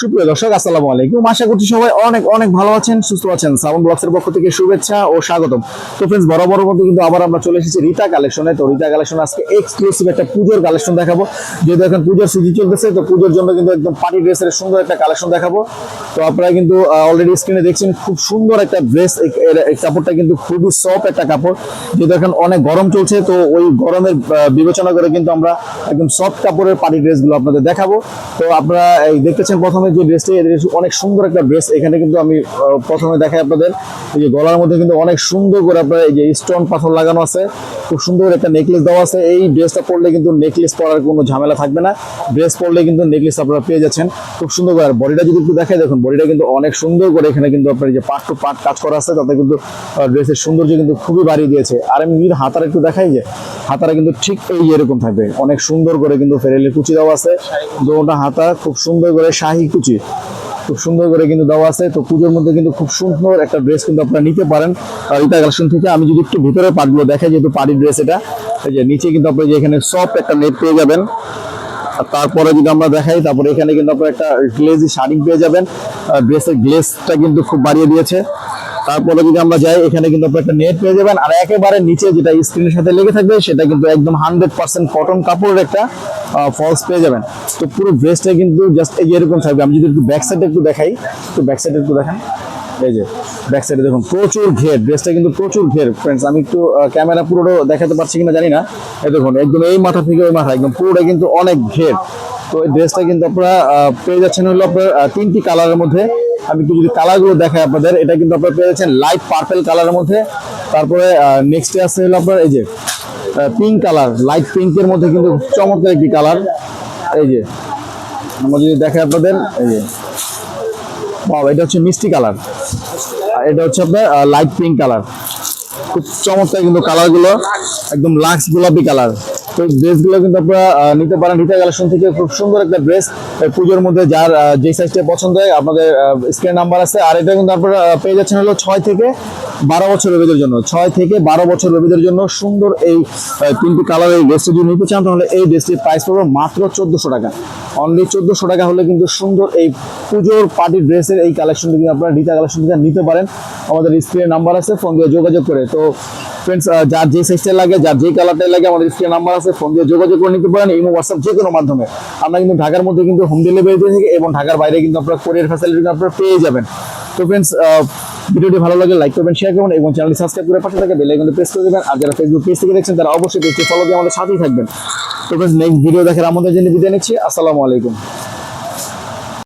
সুপ্রিয় দর্শক, আসসালামু আলাইকুম। আশা করছি সবাই অনেক অনেক ভালো আছেন, সুস্থ আছেন। সাউন্ড ব্লগসের পক্ষ থেকে শুভেচ্ছা ও স্বাগতম। তো ফ্রেন্ডস বরাবর মধ্যে কিন্তু আবার আমরা চলে এসেছি রিতা কালেকশনে। তো রিতা কালেকশন আজকে এক্সক্লুসিভ একটা পুজোর কালেকশন দেখাবো। যেহেতু এখন পুজোর সিজন চলতেছে, তো পুজোর জন্য কিন্তু একদম পার্টি ড্রেসের সুন্দর একটা কালেকশন দেখাবো। তো আপনারা কিন্তু অলরেডি স্ক্রিনে দেখছেন, খুব সুন্দর একটা ড্রেস এই কাপড়টা কিন্তু খুবই সফট একটা কাপড়। যেহেতু এখন অনেক গরম চলছে, তো ওই গরমের বিবেচনা করে কিন্তু আমরা একদম সফট কাপড়ের পার্টি ড্রেসগুলো আপনাদের দেখাবো। তো আপনারা এই দেখতেছেন প্রথমে যে ড্রেসটি অনেক সুন্দর একটা ড্রেস এখানে কিন্তু আমি প্রথমে দেখাই আপনাদের, এই যে গলার মধ্যে কিন্তু অনেক সুন্দর করে আপনার এই যে স্টোন পাথর লাগানো আছে। খুব সুন্দর একটা নেকলেস দেওয়া আছে। এই ড্রেসটা পরলে কিন্তু নেকলেস পরার কোনো ঝামেলা থাকবে না। ড্রেস পরলে কিন্তু নেকলেস আপনারা পেয়ে যাচ্ছেন। খুব সুন্দর করে। আর বডিটা যদি একটু দেখাই, দেখুন বডিটা কিন্তু অনেক সুন্দর করে এখানে কিন্তু আপনার এই যে পার্ট টু পার্ট কাজ করা আছে। তাতে কিন্তু ড্রেসের সৌন্দর্য কিন্তু খুবই বাড়িয়ে দিয়েছে। আর আমি যদি হাতার একটু দেখাই যে হাতারা কিন্তু ঠিক এই এরকম থাকবে। অনেক সুন্দর করে কিন্তু ফেরেলের কুচি দেওয়া আছে। দোটা হাতা খুব সুন্দর করে শাহি কুচি। খুব সুন্দর করে কিন্তু দেওয়া আছে। তো পুজোর মধ্যে কিন্তু খুব সুন্দর একটা ড্রেস কিন্তু আপনারা নিতে পারেন। আর এটা কালেকশন থেকে আমি যদি একটু ভিতরে পাটগুলো দেখাই, যেহেতু পাড়ির ড্রেস এটা, এই যে নিচে কিন্তু আপনারা যে এখানে সব একটা নেট পেয়ে যাবেন। আর তারপরে যদি আমরা দেখাই, তারপরে এখানে কিন্তু আপনার একটা গ্লেজি শাড়ি পেয়ে যাবেন। ড্রেসের গ্লেসটা কিন্তু খুব বাড়িয়ে দিয়েছে। তারপরে যদি আমরা যাই, এখানে কিন্তু আপনার একটা নেট পেয়ে যাবেন। আর একেবারে নিচে যেটা স্ক্রিনের সাথে লেগে থাকবে, সেটা কিন্তু একদম হান্ড্রেড পার্সেন্ট কটন কাপড়ের একটা ফলস পেয়ে যাবেন। তো পুরো ড্রেসটা কিন্তু জাস্ট এই এরকম থাকবে। আমি যদি একটু ব্যাক সাইডে একটু দেখাই, একটু ব্যাক সাইডে একটু দেখান। এই যে ব্যাক সাইডে দেখুন, প্রচুর ঘের। ড্রেসটা কিন্তু প্রচুর ঘের ফ্রেন্ডস আমি একটু ক্যামেরা পুরোটা দেখাতে পারছি কিনা জানি না। এই দেখুন, একদম এই মাথা থেকে ওই মাথা, একদম পুরোটা কিন্তু অনেক ঘের। তো এই ড্রেসটা কিন্তু আপনারা পেয়ে যাচ্ছেন হলো আপনার তিনটি কালারের মধ্যে। আমি একটু যদি কালারগুলো দেখাই আপনাদের, এটা কিন্তু আপনারা পেয়েছেন লাইট পার্পেল কালারের মধ্যে। তারপরে নেক্সটে আছে হলো আপনার এই যে পিঙ্ক কালার লাইট পিঙ্কের মধ্যে কিন্তু চমৎকার একটি কালার এই যে, আমরা যদি দেখাই আপনাদের, এই যে বাবা এটা হচ্ছে মিষ্টি কালার এটা হচ্ছে আপনার লাইট পিঙ্ক কালার খুব চমৎকার কিন্তু কালারগুলো একদম লাক্স গোলাপি কালার তো ড্রেসগুলো কিন্তু আপনারা নিতে পারেন। রিটা কালেকশন থেকে খুব সুন্দর একটা ড্রেস। পুজোর মধ্যে যার যে সাইজটা পছন্দ হয়, আপনাদের স্ক্রিন নাম্বার আছে। আর এটা কিন্তু আপনারা পেয়ে যাচ্ছেন হলো ছয় থেকে বারো বছর বেবিদের জন্য। ছয় থেকে বারো বছর বেবিদের জন্য সুন্দর এই তিনটি কালারের ড্রেসটি যদি নিতে চান, তাহলে এই ড্রেসটির প্রাইস পড়বে মাত্র চোদ্দশো টাকা। অনলি চোদ্দশো টাকা হলে কিন্তু সুন্দর এই পুজোর পার্টি ড্রেসের এই কালেকশনটি কিন্তু আপনারা রিটা কালেকশন থেকে নিতে পারেন। আমাদের স্ক্রিনে নাম্বার আছে ফোন দিয়ে যোগাযোগ করে। তো ফ্রেন্ডস যার যে সাইজটা লাগে, যার যে কালারটাই লাগে, আমাদের স্ক্রিনে নাম্বার আছে ফোন দিয়ে যোগাযোগ করে নিতে পারেন ইমো হোয়াটসঅ্যাপ যে কোনো মাধ্যমে। আমরা কিন্তু ঢাকার মধ্যে কিন্তু হোম ডেলিভারি দিয়ে থাকি এবং ঢাকার বাইরে কিন্তু আপনারা কোরিয়ার ফ্যাসিলিটি আপনারা পেয়ে যাবেন। তো ফ্রেন্ডস ভিডিওটি ভালো লাগে লাইক করবেন শেয়ার করবেন এবং চ্যানেলটি সাবস্ক্রাইব করে পাশে থাকে বেল আইকনটি প্রেস করে দেবেন। আর যারা ফেসবুক পেজ থেকে দেখছেন, তারা অবশ্যই পেজটি ফলো দিয়ে আমাদের সাথেই থাকবেন। তো ফ্রেন্ডস নেক্সট ভিডিও দেখার আমাদের জন্য বিদায় নিচ্ছি। আসসালামু আলাইকুম।